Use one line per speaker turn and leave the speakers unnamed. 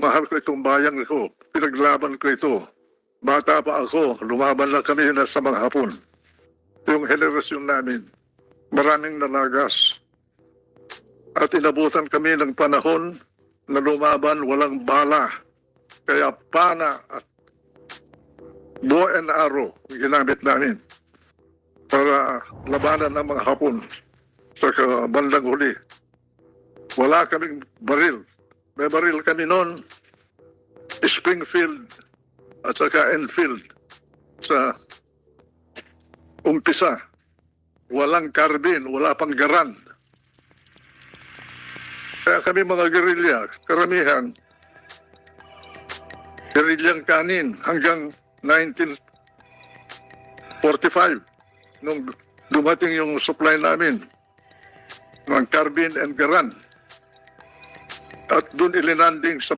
Mahal ko itong bayan ko. Pinaglaban ko ito. Bata pa ako, lumaban lang kami na sa mga hapon. Yung henerasyon namin, maraming nalagas. At inabutan kami ng panahon na lumaban walang bala. Kaya pana at bow and arrow ginamit namin para labanan ng mga hapon sa bandang huli. Wala kaming baril. May baril kami noon, Springfield at saka Enfield sa umpisa. Walang carbine, wala pang garan. Kaya kami mga gerilya, karamihan, gerilyang kanin hanggang 1945 nung dumating yung supply namin ng carbine and garan. At doon ilinanding sa